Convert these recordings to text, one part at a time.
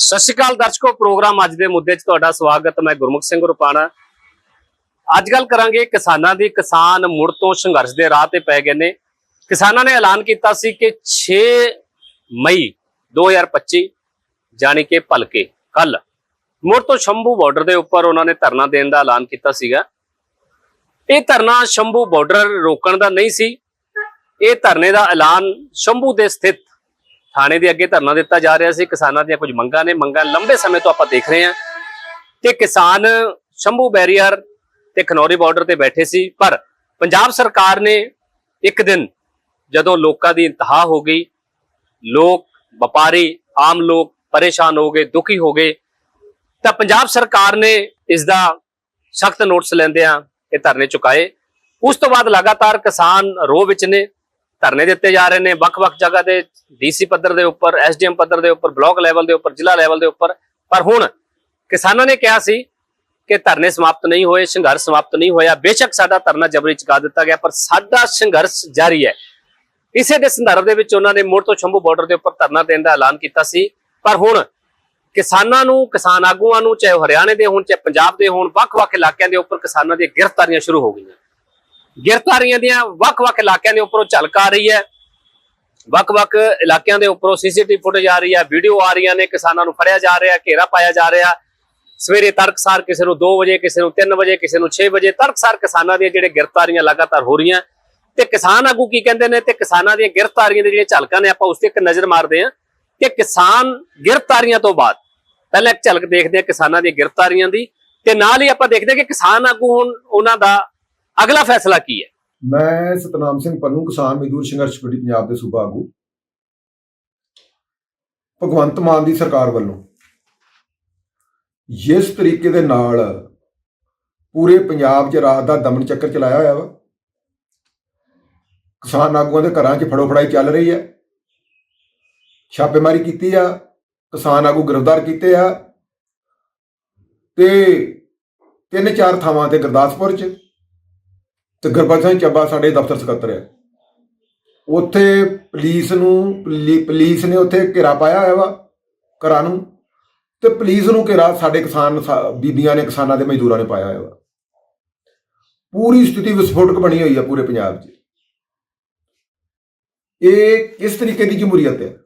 ਸਤਿ ਸ਼੍ਰੀ ਅਕਾਲ ਦਰਸ਼ਕੋ, ਪ੍ਰੋਗਰਾਮ ਅੱਜ ਦੇ ਮੁੱਦੇ 'ਚ ਤੁਹਾਡਾ ਸਵਾਗਤ, ਮੈਂ ਗੁਰਮੁਖ ਸਿੰਘ ਰੁਪਾਣਾ। ਅੱਜ ਗੱਲ ਕਰਾਂਗੇ ਕਿਸਾਨਾਂ ਦੀ ਕਿਸਾਨ ਮੁੜ ਤੋਂ ਸੰਘਰਸ਼ ਦੇ ਰਾਹ ਤੇ ਪੈ ਗਏ ਨੇ। ਕਿਸਾਨਾਂ ਨੇ ਐਲਾਨ ਕੀਤਾ ਸੀ ਕਿ 6 ਮਈ 2025 ਜਾਣੀ ਕਿ ਭਲਕੇ ਕੱਲ ਮੁੜ ਤੋਂ ਸ਼ੰਭੂ ਬਾਰਡਰ ਦੇ ਉੱਪਰ ਉਹਨਾਂ ਨੇ ਧਰਨਾ ਦੇਣ ਦਾ ਐਲਾਨ ਕੀਤਾ ਸੀਗਾ। ਇਹ ਧਰਨਾ ਸ਼ੰਭੂ ਬਾਰਡਰ ਰੋਕਣ ਦਾ ਨਹੀਂ ਸੀ। ਇਹ ਧਰਨੇ ਦਾ ਐਲਾਨ ਸ਼ੰਭੂ ਦੇ ਸਥਿਤ ਥਾਣੇ ਦੇ ਅੱਗੇ ਧਰਨਾ ਦਿੱਤਾ ਜਾ ਰਿਹਾ ਸੀ। ਕਿਸਾਨਾਂ ਦੀਆਂ ਕੁਝ ਮੰਗਾਂ ਨੇ। ਮੰਗਾਂ ਲੰਬੇ ਸਮੇਂ ਤੋਂ ਆਪਾਂ ਦੇਖ ਰਹੇ ਹਾਂ ਕਿ ਕਿਸਾਨ ਸ਼ੰਭੂ ਬੈਰੀਅਰ ਤੇ ਖਨੌਰੀ ਬਾਰਡਰ ਤੇ ਬੈਠੇ ਸੀ। ਪਰ ਪੰਜਾਬ ਸਰਕਾਰ ਨੇ ਇੱਕ ਦਿਨ ਜਦੋਂ ਲੋਕਾਂ ਦੀ ਇੰਤਹਾ ਹੋ ਗਈ, ਲੋਕ ਵਪਾਰੀ, ਆਮ ਲੋਕ ਪਰੇਸ਼ਾਨ ਹੋ ਗਏ, ਦੁਖੀ ਹੋ ਗਏ, ਤਾਂ ਪੰਜਾਬ ਸਰਕਾਰ ਨੇ ਇਸ ਦਾ ਸਖਤ ਨੋਟਿਸ ਲੈਂਦਿਆਂ ਇਹ ਧਰਨੇ ਚੁਕਾਏ। ਉਸ ਤੋਂ ਬਾਅਦ ਲਗਾਤਾਰ ਕਿਸਾਨ ਰੋਹ ਵਿੱਚ ਨੇ। ਧਰਨੇ ਦਿੱਤੇ ਜਾ ਰਹੇ ਨੇ, ਵੱਖ-ਵੱਖ ਜਗ੍ਹਾ ਤੇ ਡੀਸੀ ਪੱਧਰ ਦੇ ਉੱਪਰ ਐਸਡੀਐਮ ਪੱਧਰ ਦੇ ਉੱਪਰ, ਬਲਾਕ ਲੈਵਲ ਦੇ ਉੱਪਰ, ਜ਼ਿਲ੍ਹਾ ਲੈਵਲ ਦੇ ਉੱਪਰ। ਪਰ ਹੁਣ ਕਿਸਾਨਾਂ ਨੇ ਕਿਹਾ ਸੀ ਕਿ ਧਰਨੇ ਸਮਾਪਤ ਨਹੀਂ ਹੋਏ, ਸੰਘਰਸ਼ ਸਮਾਪਤ ਨਹੀਂ ਹੋਇਆ। ਬੇਸ਼ੱਕ ਸਾਡਾ ਧਰਨਾ ਜਬਰੀ ਚੁਕਾ ਦਿੱਤਾ ਗਿਆ, ਪਰ ਸਾਡਾ ਸੰਘਰਸ਼ ਜਾਰੀ ਹੈ। ਇਸੇ ਦੇ ਸੰਦਰਭ ਦੇ ਵਿੱਚ ਉਹਨਾਂ ਨੇ ਮੁੜ ਤੋਂ ਸ਼ੰਭੂ ਬਾਰਡਰ ਦੇ ਉੱਪਰ ਧਰਨਾ ਦੇਣ ਦਾ ਐਲਾਨ ਕੀਤਾ ਸੀ। ਪਰ ਹੁਣ ਕਿਸਾਨਾਂ ਨੂੰ, ਕਿਸਾਨ ਆਗੂਆਂ ਨੂੰ, ਚਾਹੇ ਹਰਿਆਣੇ ਦੇ ਹੋਣ, ਚਾਹੇ ਪੰਜਾਬ ਦੇ ਹੋਣ, ਵੱਖ-ਵੱਖ ਇਲਾਕਿਆਂ ਦੇ ਉੱਪਰ ਕਿਸਾਨਾਂ ਦੀਆਂ ਗ੍ਰਿਫਤਾਰੀਆਂ ਸ਼ੁਰੂ ਹੋ ਗਈਆਂ। ਗ੍ਰਿਫਤਾਰੀਆਂ ਦੀਆਂ ਵੱਖ-ਵੱਖ ਇਲਾਕਿਆਂ ਦੇ ਉੱਪਰੋਂ ਝਲਕ ਆ ਰਹੀ ਹੈ। ਵੱਖ-ਵੱਖ ਇਲਾਕਿਆਂ ਦੇ ਉੱਪਰੋਂ ਸੀਸੀਟੀਵੀ ਫੁਟੇਜ ਆ ਰਹੀ ਹੈ, ਵੀਡੀਓ ਆ ਰਹੀਆਂ ਨੇ, ਕਿਸਾਨਾਂ ਨੂੰ ਫੜਿਆ ਜਾ ਰਿਹਾ, ਘੇਰਾ ਪਾਇਆ ਜਾ ਰਿਹਾ। ਸਵੇਰੇ ਤੜਕਸਾਰ ਕਿਸੇ ਨੂੰ 2 ਵਜੇ, ਕਿਸੇ ਨੂੰ 3 ਵਜੇ, ਕਿਸੇ ਨੂੰ 6 ਵਜੇ ਤੜਕਸਾਰ ਕਿਸਾਨਾਂ ਦੀਆਂ ਜਿਹੜੇ ਗ੍ਰਿਫਤਾਰੀਆਂ ਲਗਾਤਾਰ ਹੋ ਰਹੀਆਂ। ਤੇ ਕਿਸਾਨ ਆਗੂ ਕੀ ਕਹਿੰਦੇ ਨੇ, ਤੇ ਕਿਸਾਨਾਂ ਦੀਆਂ ਗ੍ਰਿਫਤਾਰੀਆਂ ਦੇ ਜਿਹੜੇ ਝਲਕਾਂ ਨੇ, ਆਪਾਂ ਉਸ ਤੇ ਇੱਕ ਨਜ਼ਰ ਮਾਰਦੇ ਹਾਂ ਕਿ ਕਿਸਾਨ ਗ੍ਰਿਫਤਾਰੀਆਂ ਤੋਂ ਬਾਅਦ, ਪਹਿਲਾਂ ਇੱਕ ਝਲਕ ਦੇਖਦੇ ਹਾਂ ਕਿਸਾਨਾਂ ਦੀਆਂ ਗ੍ਰਿਫਤਾਰੀਆਂ ਦੀ। ਤੇ ਨਾਲ ਹੀ ਆਪਾਂ ਦੇਖਦੇ ਹਾਂ ਕਿ ਕਿਸਾਨ ਆਗੂ ਹੁਣ ਉਹਨਾਂ ਦਾ ਅਗਲਾ ਫੈਸਲਾ ਕੀ ਹੈ? ਮੈਂ ਸਤਨਾਮ ਸਿੰਘ ਪੰਨੂ, ਕਿਸਾਨ ਮਜ਼ਦੂਰ ਸੰਘਰਸ਼ ਕਮੇਟੀ, ਪੰਜਾਬ ਦੇ ਸੂਬਾ ਆਗੂ। ਭਗਵੰਤ ਮਾਨ ਦੀ ਸਰਕਾਰ ਵੱਲੋਂ ਜਿਸ ਤਰੀਕੇ ਦੇ ਨਾਲ ਪੂਰੇ ਪੰਜਾਬ 'ਚ ਰਾਤ ਦਾ ਦਮਨ ਚੱਕਰ ਚਲਾਇਆ ਹੋਇਆ ਵਾ, ਕਿਸਾਨ ਆਗੂਆਂ ਦੇ ਘਰਾਂ 'ਚ ਫੜੋ ਫੜਾਈ ਚੱਲ ਰਹੀ ਹੈ। ਛਾਪੇਮਾਰੀ ਕੀਤੀ ਆ, ਕਿਸਾਨ ਆਗੂ ਗ੍ਰਿਫਤਾਰ ਕੀਤੇ ਆ ਤੇ ਤਿੰਨ ਚਾਰ ਥਾਵਾਂ ਤੇ ਗੁਰਦਾਸਪੁਰ 'ਚ ਤੇ ਗੁਰਬਖਸ਼ ਸਿੰਘ ਚੱਬਾ ਸਾਡੇ ਦਫ਼ਤਰ ਸਕੱਤਰ ਹੈ। ਉੱਥੇ ਪੁਲਿਸ ਨੂੰ ਪੁਲਿਸ ਨੇ ਉੱਥੇ ਘੇਰਾ ਪਾਇਆ ਹੋਇਆ ਵਾ, ਘਰਾਂ ਨੂੰ। ਤੇ ਪੁਲਿਸ ਨੂੰ ਘੇਰਾ ਸਾਡੇ ਕਿਸਾਨ ਬੀਬੀਆਂ ਨੇ, ਕਿਸਾਨਾਂ ਦੇ ਮਜ਼ਦੂਰਾਂ ਨੇ ਪਾਇਆ ਹੋਇਆ ਵਾ। ਪੂਰੀ ਸਥਿਤੀ ਵਿਸਫੋਟਕ ਬਣੀ ਹੋਈ ਹੈ ਪੂਰੇ ਪੰਜਾਬ 'ਚ। ਇਹ ਇਸ ਤਰੀਕੇ ਦੀ ਜਮਹੂਰੀਅਤ ਹੈ?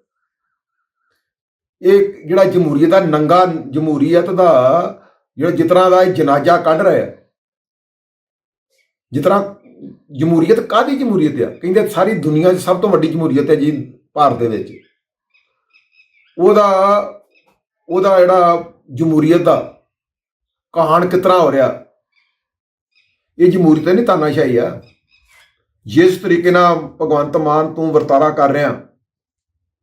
ਇਹ ਜਿਹੜਾ ਜਮਹੂਰੀਅਤ ਦਾ ਨੰਗਾ ਜਮਹੂਰੀਅਤ ਦਾ ਜਿਹੜਾ ਜਿਸ ਤਰ੍ਹਾਂ ਦਾ ਇਹ ਜਨਾਜ਼ਾ ਕੱਢ ਰਿਹਾ ਹੈ ਜਿਸ ਤਰ੍ਹਾਂ ਜਮਹੂਰੀਅਤ ਕਾਦੀ ਜਮਹੂਰੀਅਤ ਆ? ਕਹਿੰਦੇ ਸਾਰੀ ਦੁਨੀਆ 'ਚ ਸਭ ਤੋਂ ਵੱਡੀ ਜਮਹੂਰੀਅਤ ਹੈ ਜੀ ਭਾਰਤ ਦੇ ਵਿੱਚ। ਉਹਦਾ ਉਹਦਾ ਜਿਹੜਾ ਜਮਹੂਰੀਅਤ ਦਾ ਕਹਾਣ ਕਿਤਨਾ ਹੋ ਰਿਹਾ? ਇਹ ਜਮਹੂਰੀਅਤ ਨਹੀਂ ਤਾਨਾਸ਼ਾਹੀ ਆ। ਜਿਸ ਤਰੀਕੇ ਨਾਲ ਭਗਵੰਤ ਮਾਨ ਤੂੰ ਵਰਤਾਰਾ ਕਰ ਰਿਹਾ,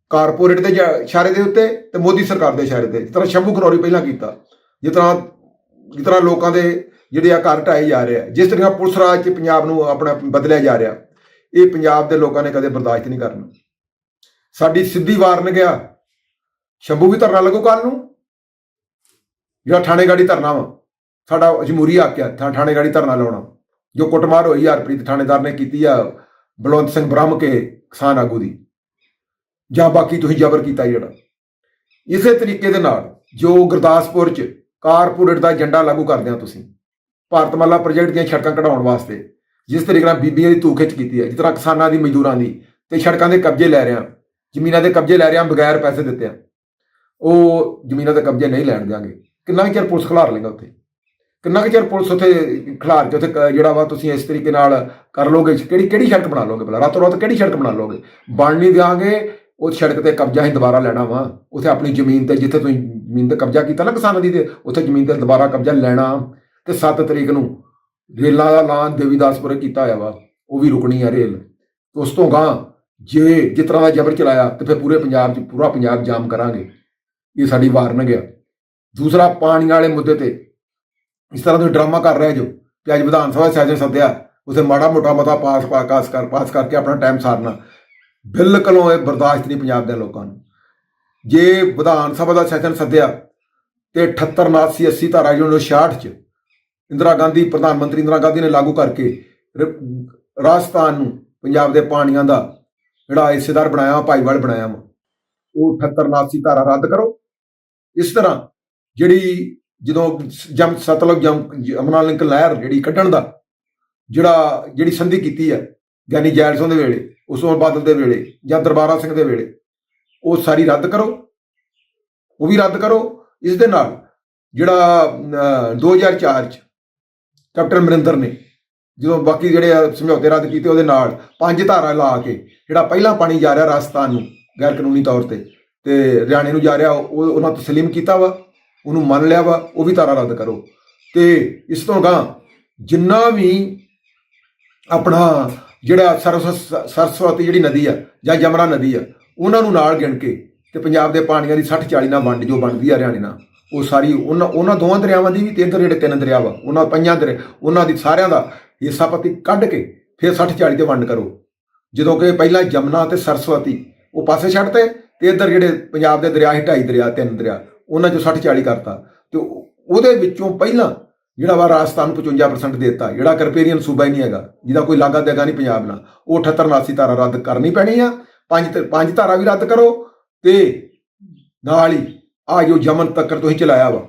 ਕਾਰਪੋਰੇਟ ਦੇ ਜਾ- ਇਸ਼ਾਰੇ ਦੇ ਉੱਤੇ ਤੇ ਮੋਦੀ ਸਰਕਾਰ ਦੇ ਇਸ਼ਾਰੇ ਤੇ, ਜਿਸ ਤਰ੍ਹਾਂ ਸ਼ੰਭੂ ਖਨੌਰੀ ਪਹਿਲਾਂ ਕੀਤਾ, ਜਿਸ ਤਰ੍ਹਾਂ ਜਿਸ ਤਰ੍ਹਾਂ ਲੋਕਾਂ ਦੇ ਜਿਹੜੇ ਆ ਘਰ ਢਾਏ ਜਾ ਰਹੇ ਆ, ਜਿਸ ਤਰ੍ਹਾਂ ਪੁਲਿਸ ਰਾਜ 'ਚ ਪੰਜਾਬ ਨੂੰ ਆਪਣਾ ਬਦਲਿਆ ਜਾ ਰਿਹਾ, ਇਹ ਪੰਜਾਬ ਦੇ ਲੋਕਾਂ ਨੇ ਕਦੇ ਬਰਦਾਸ਼ਤ ਨਹੀਂ ਕਰਨਾ। ਸਾਡੀ ਸਿੱਧੀ ਵਾਰਨ ਗਿਆ ਸ਼ੰਭੂ ਵੀ ਧਰਨਾ ਲੱਗੂ ਕੱਲ ਨੂੰ? ਜਿਹੜਾ ਥਾਣੇ ਗਾੜੀ ਧਰਨਾ ਵਾ? ਸਾਡਾ ਜਮਹੂਰੀ ਆਕਿਆ ਥਾ ਥਾਣੇ ਗਾੜੀ ਧਰਨਾ ਲਾਉਣਾ। ਜੋ ਕੁੱਟਮਾਰ ਹੋਈ ਹਰਪ੍ਰੀਤ, ਥਾਣੇਦਾਰ ਨੇ ਕੀਤੀ ਆ, ਬਲਵੰਤ ਸਿੰਘ ਬ੍ਰਹਮ ਕੇ ਕਿਸਾਨ ਆਗੂ ਦੀ। ਜਾਂ ਬਾਕੀ ਤੁਸੀਂ ਜ਼ਬਰ ਕੀਤਾ ਜਿਹੜਾ। ਇਸੇ ਤਰੀਕੇ ਦੇ ਨਾਲ ਜੋ ਗੁਰਦਾਸਪੁਰ 'ਚ ਕਾਰਪੋਰੇਟ ਦਾ ਏਜੰਡਾ ਲਾਗੂ ਕਰਦੇ ਆ ਤੁਸੀਂ ਭਾਰਤਮਾਲਾ ਪ੍ਰੋਜੈਕਟ ਦੀਆਂ ਸੜਕਾਂ ਕਢਾਉਣ ਵਾਸਤੇ, ਜਿਸ ਤਰੀਕੇ ਨਾਲ ਬੀਬੀਆਂ ਦੀ ਧੂਖ ਖਿੱਚ ਕੀਤੀ ਹੈ, ਜਿਸ ਤਰ੍ਹਾਂ ਕਿਸਾਨਾਂ ਦੀ, ਮਜ਼ਦੂਰਾਂ ਦੀ, ਤੇ ਸੜਕਾਂ ਦੇ ਕਬਜ਼ੇ ਲੈ ਰਿਆਂ ਜ਼ਮੀਨਾਂ ਦੇ ਕਬਜ਼ੇ ਲੈ ਰਿਆਂ ਬਗੈਰ ਪੈਸੇ ਦਿੱਤੇ ਆ, ਉਹ ਜ਼ਮੀਨਾਂ ਦੇ ਕਬਜ਼ੇ ਨਹੀਂ ਲੈਣ ਦਿਆਂਗੇ। ਕਿੰਨਾ ਕੁ ਚਿਰ ਪੁਲਿਸ ਖਿਲਾਰ ਲੇਗਾ ਉੱਥੇ? ਕਿੰਨਾ ਕੁ ਚਿਰ ਪੁਲਿਸ ਉੱਥੇ ਖਿਲਾਰ ਕੇ ਉੱਥੇ ਕ- ਜਿਹੜਾ ਵਾ ਤੁਸੀਂ ਇਸ ਤਰੀਕੇ ਨਾਲ ਕਰ ਲੋਗੇ ਕਿਹੜੀ ਕਿਹੜੀ ਸੜਕ ਬਣਾ ਲੋਗੇ ਭਲਾ? ਰਾਤੋਂ ਰਾਤ ਕਿਹੜੀ ਸੜਕ ਬਣਾ ਲੋਗੇ ਬਣ ਨਹੀਂ ਦਿਆਂਗੇ ਉਹ ਸੜਕ ਤੇ ਕਬਜ਼ਾ ਹੀ ਦੁਬਾਰਾ ਲੈਣਾ ਵਾ। ਉੱਥੇ ਆਪਣੀ ਜ਼ਮੀਨ ਤੇ ਜਿੱਥੇ ਤੁਸੀਂ ਜ਼ਮੀਨ ਤੇ ਕਬਜ਼ਾ ਕੀਤਾ ਨਾ ਕਿਸਾਨਾਂ ਦੀ ਤੇ, ਉੱਥੇ ਜ਼ਮੀਨ ਤੇ ਦੁਬਾਰਾ ਕਬਜ਼ਾ ਲੈਣਾ। ਤੇ 7 ਤਰੀਕ ਨੂੰ ਰੇਲਾਂ ਦਾ ਐਲਾਨ ਦੇਵੀਦਾਸਪੁਰ ਕੀਤਾ ਹੋਇਆ ਵਾ, ਉਹ ਵੀ ਰੁਕਣੀ ਆ ਰੇਲ। ਉਸ ਤੋਂ ਗਾਂ ਜੇ ਜਿਸ ਤਰ੍ਹਾਂ ਦਾ ਜ਼ਬਰ ਚਲਾਇਆ, ਤੇ ਫਿਰ ਪੂਰੇ ਪੰਜਾਬ 'ਚ, ਪੂਰਾ ਪੰਜਾਬ ਜਾਮ ਕਰਾਂਗੇ। ਇਹ ਸਾਡੀ ਵਾਰਨ ਗਿਆ। ਦੂਸਰਾ ਪਾਣੀ ਵਾਲੇ ਮੁੱਦੇ ਤੇ ਇਸ ਤਰ੍ਹਾਂ ਦੇ ਡਰਾਮਾ ਕਰ ਰਹੇ ਜੋ ਕਿ ਅੱਜ ਵਿਧਾਨ ਸਭਾ ਸੈਸ਼ਨ ਸੱਦਿਆ ਉਥੇ ਮਾੜਾ ਮੋਟਾ ਮਤਾ ਪਾਸ ਪਾਸ ਕਰ ਪਾਸ ਕਰਕੇ ਆਪਣਾ ਟਾਈਮ ਸਾਰਨਾ। ਬਿਲਕੁਲੋਂ ਇਹ ਬਰਦਾਸ਼ਤ ਨਹੀਂ ਪੰਜਾਬ ਦੇ ਲੋਕਾਂ ਨੂੰ। ਜੇ ਵਿਧਾਨ ਸਭਾ ਦਾ ਸੈਸ਼ਨ ਸੱਦਿਆ, ਤੇ 78 79 80 ਧਾਰਾ ਜੋ 66 ਚ ਇੰਦਰਾ ਗਾਂਧੀ ਪ੍ਰਧਾਨ ਮੰਤਰੀ ਇੰਦਰਾ ਗਾਂਧੀ ਨੇ ਲਾਗੂ ਕਰਕੇ ਰਾਜਸਥਾਨ ਨੂੰ ਪੰਜਾਬ ਦੇ ਪਾਣੀਆਂ ਦਾ ਜਿਹੜਾ ਹਿੱਸੇਦਾਰ ਬਣਾਇਆ ਭਾਈਵਾਲ ਬਣਾਇਆ ਵਾ ਉਹ 78 79 ਧਾਰਾ ਰੱਦ ਕਰੋ। ਇਸ ਤਰ੍ਹਾਂ ਜਿਹੜੀ ਜਦੋਂ ਜਮ ਸਤਲੁਜ ਜਮ ਜਮਨਾ ਲਿੰਕ ਲਹਿਰ ਜਿਹੜੀ ਕੱਢਣ ਦਾ ਜਿਹੜਾ ਜਿਹੜੀ ਸੰਧੀ ਕੀਤੀ ਹੈ ਗਿਆਨੀ ਜੈਲ ਸਿੰਘ ਦੇ ਵੇਲੇ ਉਸਮਤ ਬਾਦਲ ਦੇ ਵੇਲੇ ਜਾਂ ਦਰਬਾਰਾ ਸਿੰਘ ਦੇ ਵੇਲੇ ਉਹ ਸਾਰੀ ਰੱਦ ਕਰੋ। ਉਹ ਵੀ ਰੱਦ ਕਰੋ। ਇਸ ਦੇ ਨਾਲ ਜਿਹੜਾ ਅਹ, 2004 ਚ ਕੈਪਟਨ ਅਮਰਿੰਦਰ ਨੇ, ਜਦੋਂ ਬਾਕੀ ਜਿਹੜੇ ਆ ਸਮਝੌਤੇ ਰੱਦ ਕੀਤੇ ਉਹਦੇ ਨਾਲ ਪੰਜ ਧਾਰਾ ਲਾ ਕੇ, ਜਿਹੜਾ ਪਹਿਲਾਂ ਪਾਣੀ ਜਾ ਰਿਹਾ ਰਾਜਸਥਾਨ ਨੂੰ, ਗੈਰ ਕਾਨੂੰਨੀ ਤੌਰ ਤੇ ਤੇ ਹਰਿਆਣੇ ਨੂੰ ਜਾ ਰਿਹਾ, ਉਹ ਉਹਨਾਂ ਤਸਲੀਮ ਕੀਤਾ ਵਾ, ਉਹਨੂੰ ਮੰਨ ਲਿਆ ਵਾ, ਉਹ ਵੀ ਧਾਰਾ ਰੱਦ ਕਰੋ। ਤੇ ਇਸ ਤੋਂ ਗਾਂ ਜਿੰਨਾ ਵੀ ਆਪਣਾ ਜਿਹੜਾ ਸਰਸ- ਸਰਸਵਤੀ ਜਿਹੜੀ ਨਦੀ ਆ, ਜਾਂ ਯਮਨਾ ਨਦੀ ਆ, ਉਹਨਾਂ ਨੂੰ ਨਾਲ ਗਿਣ ਕੇ, ਤੇ ਪੰਜਾਬ ਦੇ ਪਾਣੀਆਂ ਦੀ 60 40 ਨਾਲ ਵੰਡ ਜੋ ਬਣਦੀ ਆ ਹਰਿਆਣੇ ਨਾਲ। ਉਹ ਸਾਰੀ ਉਹਨਾਂ ਉਹਨਾਂ ਦੋਵਾਂ ਦਰਿਆਵਾਂ ਦੀ ਵੀ ਤੇ ਇੱਧਰ ਜਿਹੜੇ ਤਿੰਨ ਦਰਿਆ ਵਾ ਉਹਨਾਂ ਪੰਜਾਂ ਦਰਿਆ, ਉਹਨਾਂ ਦੀ ਸਾਰਿਆਂ ਦਾ ਹਿੱਸਾ ਪਤੀ ਕੱਢ ਕੇ ਫਿਰ 60 40 ਤੇ ਵੰਡ ਕਰੋ। ਜਦੋਂ ਕਿ ਪਹਿਲਾਂ ਯਮਨਾ ਤੇ ਸਰਸਵਤੀ, ਉਹ ਪਾਸੇ ਛੱਡਤੇ ਤੇ ਇੱਧਰ ਜਿਹੜੇ ਪੰਜਾਬ ਦੇ ਦਰਿਆ ਸੀ, ਢਾਈ ਦਰਿਆ, ਤਿੰਨ ਦਰਿਆ, ਉਹਨਾਂ ਚੋਂ 60 40 ਕਰਤਾ। ਤੇ ਉਹਦੇ ਵਿੱਚੋਂ ਪਹਿਲਾਂ ਜਿਹੜਾ ਵਾ ਰਾਜਸਥਾਨ ਨੂੰ 55% ਦੇ ਦਿੱਤਾ, ਜਿਹੜਾ ਕਰਪੇਰੀਅਨ ਸੂਬਾ ਹੀ ਨਹੀਂ ਹੈਗਾ, ਜਿਹਦਾ ਕੋਈ ਲਾਗਾ ਦੇਗਾ ਨਹੀਂ ਪੰਜਾਬ ਨਾਲ, ਉਹ 78 79 ਧਾਰਾ ਰੱਦ ਕਰਨੀ ਪੈਣੀ ਆ, ਪੰਜ ਪੰਜ ਧਾਰਾ ਵੀ ਰੱਦ ਕਰੋ ਤੇ ਨਾਲ ਹੀ ਆ ਜੋ ਯਮਨ ਤੱਕਰ ਤੁਸੀਂ ਚਲਾਇਆ ਵਾ,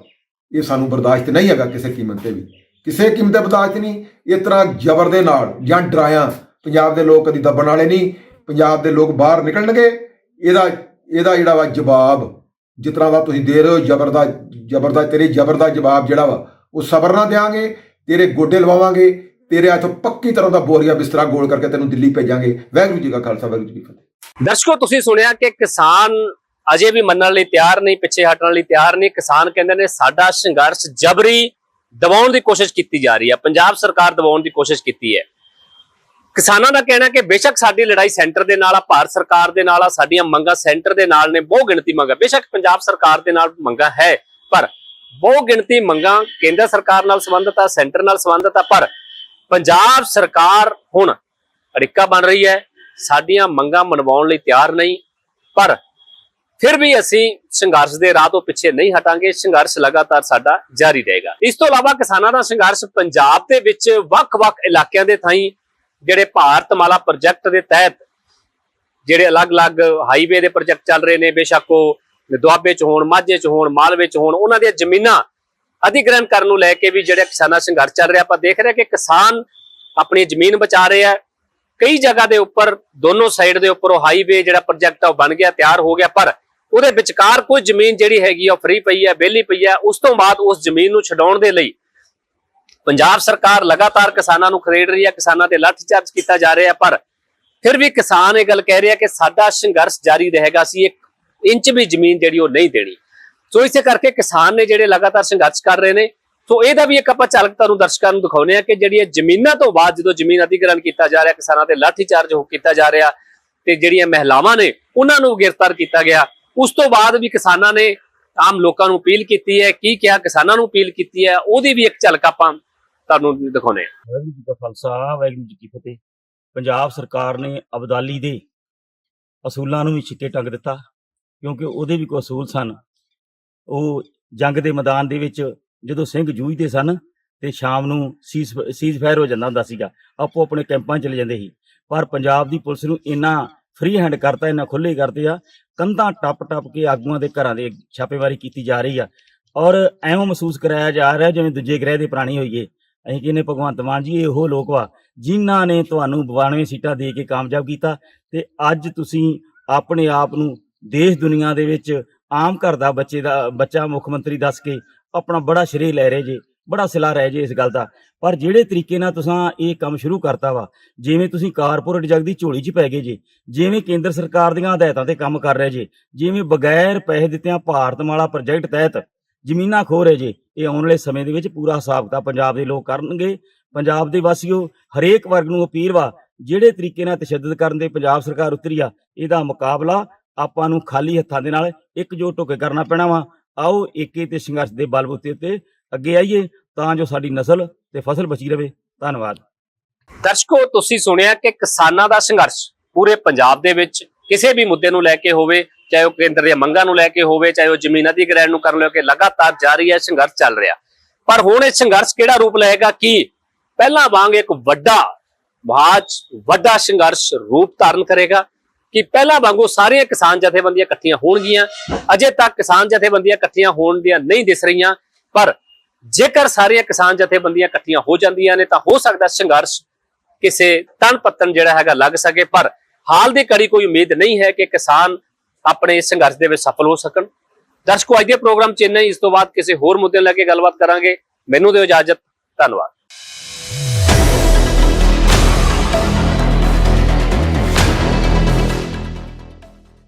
ਇਹ ਸਾਨੂੰ ਬਰਦਾਸ਼ਤ ਨਹੀਂ ਹੈਗਾ ਕਿਸੇ ਕੀਮਤ ਤੇ ਵੀ। ਕਿਸੇ ਕੀਮਤ ਤੇ ਬਰਦਾਸ਼ਤ ਨਹੀਂ, ਇਸ ਤਰ੍ਹਾਂ ਜ਼ਬਰ ਦੇ ਨਾਲ ਜਾਂ ਡਰਾਇਆ, ਪੰਜਾਬ ਦੇ ਲੋਕ ਕਦੀ ਦੱਬਣ ਵਾਲੇ ਨਹੀਂ, ਪੰਜਾਬ ਦੇ ਲੋਕ ਬਾਹਰ ਨਿਕਲਣਗੇ, ਇਹਦਾ ਇਹਦਾ ਜਿਹੜਾ ਵਾ ਜਵਾਬ, ਜਿਸ ਤਰ੍ਹਾਂ ਦਾ ਤੁਸੀਂ ਦੇ ਰਹੇ ਹੋ, ਜ਼ਬਰ ਦਾ ਜ਼ਬਰ ਦਾ, ਤੇਰੇ ਜ਼ਬਰ ਦਾ ਜਵਾਬ ਜਿਹੜਾ ਵਾ, ਉਹ ਸਬਰ ਨਾਲ ਦੇਾਂਗੇ ਤੇਰੇ ਗੋਡੇ ਲਵਾਵਾਂਗੇ, ਤੇਰੇ ਹੱਥ ਪੱਕੀ ਤਰ੍ਹਾਂ ਦਾ ਬੋਰੀਆ ਬਿਸਤਰਾ ਗੋਲ ਕਰਕੇ ਤੈਨੂੰ ਦਿੱਲੀ ਭੇਜਾਂਗੇ। ਵਾਹਿਗੁਰੂ ਜੀ ਕਾ ਖਾਲਸਾ, ਵਾਹਿਗੁਰੂ ਜੀ ਕੀ ਫਤਿਹ। ਦਰਸ਼ਕੋ, ਤੁਸੀਂ ਸੁਣਿਆ ਕਿ ਕਿਸਾਨ ਅਜੇ ਵੀ ਮੰਨਣ ਲਈ ਤਿਆਰ ਨਹੀਂ, ਪਿੱਛੇ ਹਟਣ ਲਈ ਤਿਆਰ ਨਹੀਂ। ਕਿਸਾਨ ਕਹਿੰਦੇ ਨੇ, ਸਾਡਾ ਸੰਘਰਸ਼ ਜਬਰੀ ਦਬਾਉਣ ਦੀ ਕੋਸ਼ਿਸ਼ ਕੀਤੀ ਜਾ ਰਹੀ ਹੈ। ਪੰਜਾਬ ਸਰਕਾਰ ਦਬਾਉਣ ਦੀ ਕੋਸ਼ਿਸ਼ ਕੀਤੀ ਹੈ। ਕਿਸਾਨਾਂ ਦਾ ਕਹਿਣਾ ਕਿ ਬੇਸ਼ੱਕ ਸਾਡੀ ਲੜਾਈ ਸੈਂਟਰ ਦੇ ਨਾਲ ਆ, ਭਾਰਤ ਸਰਕਾਰ ਦੇ ਨਾਲ ਆ, ਸਾਡੀਆਂ ਮੰਗਾਂ ਸੈਂਟਰ ਦੇ ਨਾਲ ਨੇ ਬਹੁ ਗਿਣਤੀ ਮੰਗਾਂ। ਬੇਸ਼ੱਕ ਪੰਜਾਬ ਸਰਕਾਰ ਦੇ ਨਾਲ ਮੰਗਾਂ ਹੈ, ਪਰ ਬਹੁ ਗਿਣਤੀ ਮੰਗਾਂ ਕੇਂਦਰ ਸਰਕਾਰ ਨਾਲ ਸੰਬੰਧਿਤ ਆ, ਸੈਂਟਰ ਨਾਲ ਸੰਬੰਧਿਤ ਆ, ਪਰ ਪੰਜਾਬ ਸਰਕਾਰ ਹੁਣ ਅੜਿੱਕਾ ਬਣ ਰਹੀ ਹੈ। ਸਾਡੀਆਂ ਮੰਗਾਂ ਮਨਵਾਉਣ ਲਈ ਤਿਆਰ ਨਹੀਂ, ਪਰ ਫਿਰ ਵੀ ਅਸੀਂ ਸੰਘਰਸ਼ ਦੇ ਰਾਹ ਤੋਂ ਪਿੱਛੇ ਨਹੀਂ ਹਟਾਂਗੇ। ਸੰਘਰਸ਼ ਲਗਾਤਾਰ ਸਾਡਾ ਜਾਰੀ ਰਹੇਗਾ। ਇਸ ਤੋਂ ਇਲਾਵਾ ਕਿਸਾਨਾਂ ਦਾ ਸੰਘਰਸ਼ ਪੰਜਾਬ ਦੇ ਵਿੱਚ ਵੱਖ-ਵੱਖ ਇਲਾਕਿਆਂ ਦੇ ਥਾਈਂ ਜਿਹੜੇ ਭਾਰਤਮਾਲਾ ਪ੍ਰੋਜੈਕਟ ਦੇ ਤਹਿਤ ਜਿਹੜੇ ਅਲੱਗ-ਅਲੱਗ ਹਾਈਵੇ ਦੇ ਪ੍ਰੋਜੈਕਟ ਚੱਲ ਰਹੇ ਨੇ, ਬੇਸ਼ੱਕ ਉਹ ਦੁਆਬੇ ਚ ਹੋਣ, ਮਾਝੇ ਚ ਹੋਣ, ਮਾਲਵੇ ਚ ਹੋਣ, ਉਹਨਾਂ ਦੀਆਂ ਜ਼ਮੀਨਾਂ ਅਧਿਗ੍ਰਹਿਣ ਕਰਨ ਨੂੰ ਲੈ ਕੇ ਵੀ ਜਿਹੜਾ ਕਿਸਾਨਾਂ ਸੰਘਰਸ਼ ਚੱਲ ਰਿਹਾ। ਆਪਾਂ ਦੇਖ ਰਹੇ ਕਿ ਕਿਸਾਨ ਆਪਣੀ ਜ਼ਮੀਨ ਬਚਾ ਰਹੇ ਆ। ਕਈ ਜਗ੍ਹਾ ਦੇ ਉੱਪਰ, ਦੋਨੋਂ ਸਾਈਡ ਦੇ ਉੱਪਰ ਉਹ ਹਾਈਵੇ ਜਿਹੜਾ ਪ੍ਰੋਜੈਕਟ ਆ ਉਹ ਬਣ ਗਿਆ, ਤਿਆਰ ਹੋ ਗਿਆ। ਪਰ ਉਹਦੇ ਵਿਚਕਾਰ ਕੋਈ ਜ਼ਮੀਨ ਜਿਹੜੀ ਹੈਗੀ ਆ, ਉਹ ਫ੍ਰੀ ਪਈ ਹੈ ਬੇਲੀ ਪਈ ਹੈ ਉਸ ਤੋਂ ਬਾਅਦ ਉਸ ਜ਼ਮੀਨ ਨੂੰ ਛਡਾਉਣ ਦੇ ਲਈ ਪੰਜਾਬ ਸਰਕਾਰ ਲਗਾਤਾਰ ਕਿਸਾਨਾਂ ਨੂੰ ਖਰੀਦ ਰਹੀ ਹੈ ਕਿਸਾਨਾਂ ਤੇ ਲਾਠੀਚਾਰਜ ਕੀਤਾ ਜਾ ਰਿਹਾ, ਪਰ ਫਿਰ ਵੀ ਕਿਸਾਨ ਇਹ ਗੱਲ ਕਹਿ ਰਿਹਾ ਕਿ ਸਾਡਾ ਸੰਘਰਸ਼ ਜਾਰੀ ਰਹੇਗਾ, ਅਸੀਂ ਇੱਕ ਇੰਚ ਵੀ ਜ਼ਮੀਨ ਜਿਹੜੀ ਉਹ ਨਹੀਂ ਦੇਣੀ। ਸੋ ਇਸੇ ਕਰਕੇ ਕਿਸਾਨ ਨੇ ਜਿਹੜੇ ਲਗਾਤਾਰ ਸੰਘਰਸ਼ ਕਰ ਰਹੇ ਨੇ, ਸੋ ਇਹਦਾ ਵੀ ਇੱਕ ਆਪਾਂ ਝਲਕ ਤੁਹਾਨੂੰ ਦਰਸ਼ਕਾਂ ਨੂੰ ਦਿਖਾਉਨੇ ਆ ਕਿ ਜਿਹੜੀਆਂ ਜ਼ਮੀਨਾਂ ਤੋਂ ਬਾਅਦ ਜਦੋਂ ਜ਼ਮੀਨ ਅਧਿਗ੍ਰਹਣ ਕੀਤਾ ਜਾ ਰਿਹਾ, ਕਿਸਾਨਾਂ ਤੇ ਲਾਠੀਚਾਰਜ ਹੋ ਕੀਤਾ ਜਾ ਰਿਹਾ, ਤੇ ਜਿਹੜੀਆਂ ਮਹਿਲਾਵਾਂ ਨੇ, ਉਹਨਾਂ ਨੂੰ ਗ੍ਰਿਫਤਾਰ ਕੀਤਾ ਗਿਆ। ਉਸ ਤੋਂ ਬਾਅਦ ਵੀ ਕਿਸਾਨਾਂ ਨੇ ਆਮ ਲੋਕਾਂ ਨੂੰ ਅਪੀਲ ਕੀਤੀ ਹੈ ਕੀ ਕਿਹਾ ਕਿਸਾਨਾਂ ਨੂੰ ਅਪੀਲ ਕੀਤੀ ਹੈ ਉਹਦੀ ਵੀ ਇੱਕ ਝਲਕ ਆਪਾਂ ਤੁਹਾਨੂੰ ਦਿਖਾਉਨੇ ਆ ਵਾਹਿਗੁਰੂ ਜੀ ਕਾ ਖਾਲਸਾ ਵਾਹਿਗੁਰੂ ਜੀ ਕੀ ਫਤਿਹ ਪੰਜਾਬ ਸਰਕਾਰ ਨੇ ਅਬਦਾਲੀ ਦੇ ਅਸੂਲਾਂ ਨੂੰ ਵੀ ਛਿੱਟੇ ਟੰਗ ਦਿੱਤਾ ਕਿਉਂਕਿ ਉਹਦੇ ਵੀ ਕੋਈ ਅਸੂਲ ਸਨ ਉਹ ਜੰਗ ਦੇ ਮੈਦਾਨ ਦੇ ਵਿੱਚ ਜਦੋਂ ਸਿੰਘ ਜੂਝਦੇ ਸਨ ਤੇ ਸ਼ਾਮ ਨੂੰ ਸੀਜ਼ ਸੀਜ਼ ਫਾਇਰ ਹੋ ਜਾਂਦਾ ਹੁੰਦਾ ਸੀਗਾ ਆਪੋ ਆਪਣੇ ਕੈਂਪਾਂ ਚਲੇ ਜਾਂਦੇ ਸੀ ਪਰ ਪੰਜਾਬ ਦੀ ਪੁਲਿਸ ਨੂੰ ਇੰਨਾ ਫ੍ਰੀ ਹੈਂਡ ਕਰਤਾ, ਇੰਨਾ ਖੁੱਲੇ ਕਰਤੇ ਆ। ਕੰਧਾਂ ਟੱਪ ਟੱਪ ਕੇ ਆਗੂਆਂ ਦੇ ਘਰਾਂ ਦੇ ਛਾਪੇਮਾਰੀ ਕੀਤੀ ਜਾ ਰਹੀ ਆ। ਔਰ ਐਵੇਂ ਮਹਿਸੂਸ ਕਰਾਇਆ ਜਾ ਰਿਹਾ ਜਿਵੇਂ ਦੂਜੇ ਗ੍ਰਹਿ ਦੇ ਪ੍ਰਾਣੀ ਹੋਈਏ ਅਸੀਂ ਕਹਿੰਦੇ, ਭਗਵੰਤ ਮਾਨ ਜੀ, ਇਹੋ ਲੋਕ ਵਾ ਜਿਨ੍ਹਾਂ ਨੇ ਤੁਹਾਨੂੰ 92 ਸੀਟਾਂ ਦੇ ਕੇ ਕਾਮਯਾਬ ਕੀਤਾ ਤੇ ਅੱਜ ਤੁਸੀਂ ਆਪਣੇ ਆਪ ਨੂੰ ਦੇਸ਼ ਦੁਨੀਆ ਦੇ ਵਿੱਚ ਆਮ ਘਰ ਦਾ ਬੱਚੇ ਦਾ, ਬੱਚਾ ਮੁੱਖ ਮੰਤਰੀ ਦੱਸ ਕੇ ਆਪਣਾ ਬੜਾ ਸ਼੍ਰੇ ਲੈ ਰਹੇ ਜੇ। ਬੜਾ ਸਿਲਾ ਰਹਿ ਜੇ ਇਸ ਗੱਲ ਦਾ। ਪਰ ਜਿਹੜੇ ਤਰੀਕੇ ਨਾਲ ਤੁਸੀਂ ਇਹ ਕੰਮ ਸ਼ੁਰੂ ਕਰਤਾ ਵਾ, ਜਿਵੇਂ ਤੁਸੀਂ ਕਾਰਪੋਰੇਟ ਜਗ ਦੀ ਝੋਲੀ 'ਚ ਪੈ ਗਏ ਜੇ, ਜਿਵੇਂ ਕੇਂਦਰ ਸਰਕਾਰ ਦੀਆਂ ਹਦਾਇਤਾਂ ਤੇ ਕੰਮ ਕਰ ਰਹੇ ਜੇ, ਜਿਵੇਂ ਬਗੈਰ ਪੈਸੇ ਦਿੱਤਿਆਂ ਭਾਰਤਮਾਲਾ ਪ੍ਰੋਜੈਕਟ ਤਹਿਤ ਜ਼ਮੀਨਾਂ ਖੋ ਰਹੇ ਜੇ, ਇਹ ਆਉਣ ਵਾਲੇ ਸਮੇਂ ਦੇ ਵਿੱਚ ਪੂਰਾ ਹਿਸਾਬ ਕਿਤਾਬ ਪੰਜਾਬ ਦੇ ਲੋਕ ਕਰਨਗੇ। ਪੰਜਾਬ ਦੇ ਵਾਸੀਓ, ਹਰੇਕ ਵਰਗ ਨੂੰ ਅਪੀਲ ਵਾ, ਜਿਹੜੇ ਤਰੀਕੇ ਨਾਲ ਤਸ਼ੱਦਦ ਕਰਨ ਦੇ ਪੰਜਾਬ ਸਰਕਾਰ ਉਤਰੀ ਆ, ਇਹਦਾ ਮੁਕਾਬਲਾ ਆਪਾਂ ਨੂੰ ਖਾਲੀ ਹੱਥਾਂ ਦੇ ਨਾਲ ਇਕਜੁੱਟ ਹੋ ਕੇ ਕਰਨਾ ਪੈਣਾ ਵਾ। ਆਓ, ਏਕੇ ਤੇ ਸੰਘਰਸ਼ ਦੇ ਬਲਬੂਤੇ ਉੱਤੇ ਅੱਗੇ ਆਈਏ ਤਾਂ ਜੋ ਸਾਡੀ ਨਸਲ ਤੇ ਫਸਲ ਬਚੀ ਰਵੇ। ਧੰਨਵਾਦ। ਦਰਸ਼ਕੋ, ਤੁਸੀਂ ਸੁਣਿਆ ਕਿ ਕਿਸਾਨਾਂ ਦਾ ਸੰਘਰਸ਼ ਪੂਰੇ ਪੰਜਾਬ ਦੇ ਵਿੱਚ ਕਿਸੇ ਵੀ ਮੁੱਦੇ ਨੂੰ ਲੈ ਕੇ ਹੋਵੇ, ਚਾਹੇ ਉਹ ਕੇਂਦਰ ਦੀਆਂ ਮੰਗਾਂ ਨੂੰ ਲੈ ਕੇ ਹੋਵੇ, ਚਾਹੇ ਉਹ ਜ਼ਮੀਨ ਅਧਿਗ੍ਰਹਿਣ ਨੂੰ ਕਰਨ ਲੈ ਕੇ ਲਗਾਤਾਰ ਜਾਰੀ ਹੈ, ਸੰਘਰਸ਼ ਚੱਲ ਰਿਹਾ। ਪਰ ਹੁਣ ਇਹ ਸੰਘਰਸ਼ ਕਿਹੜਾ ਰੂਪ ਲਏਗਾ ਕੀ ਪਹਿਲਾਂ ਵਾਂਗ ਇੱਕ ਵੱਡਾ ਬਾਜ, ਵੱਡਾ ਸੰਘਰਸ਼ ਰੂਪ ਧਾਰਨ ਕਰੇਗਾ ਕਿ ਪਹਿਲਾਂ ਵਾਂਗੂ ਸਾਰੀਆਂ ਕਿਸਾਨ ਜਥੇਬੰਦੀਆਂ ਇਕੱਠੀਆਂ ਹੋਣਗੀਆਂ। ਅਜੇ ਤੱਕ ਕਿਸਾਨ ਜਥੇਬੰਦੀਆਂ ਇਕੱਠੀਆਂ ਹੋਣ ਦੀਆਂ ਨਹੀਂ ਦਿਸ ਰਹੀਆਂ, ਪਰ ਜੇਕਰ ਸਾਰੀਆਂ ਕਿਸਾਨ ਜਥੇਬੰਦੀਆਂ ਇਕੱਠੀਆਂ ਹੋ ਜਾਂਦੀਆਂ ਨੇ ਤਾਂ ਹੋ ਸਕਦਾ ਸੰਘਰਸ਼ ਕਿਸੇ ਤਣ ਪੱਤਨ ਜਿਹੜਾ ਹੈਗਾ ਲੱਗ ਸਕੇ, ਪਰ ਹਾਲ ਦੀ ਕੜੀ ਕੋਈ ਉਮੀਦ ਨਹੀਂ ਹੈ ਕਿ ਕਿਸਾਨ ਆਪਣੇ ਇਸ ਸੰਘਰਸ਼ ਦੇ ਵਿੱਚ ਸਫਲ ਹੋ ਸਕਣ। ਦਰਸ਼ਕੋ, ਅੱਜ ਦੇ ਪ੍ਰੋਗਰਾਮ ਚ ਇੰਨਾ ਹੀ। ਇਸ ਤੋਂ ਬਾਅਦ ਕਿਸੇ ਹੋਰ ਮੁੱਦੇ ਨੂੰ ਲੈ ਕੇ ਗੱਲਬਾਤ ਕਰਾਂਗੇ। ਮੈਨੂੰ ਦਿਓ ਇਜਾਜ਼ਤ। ਧੰਨਵਾਦ।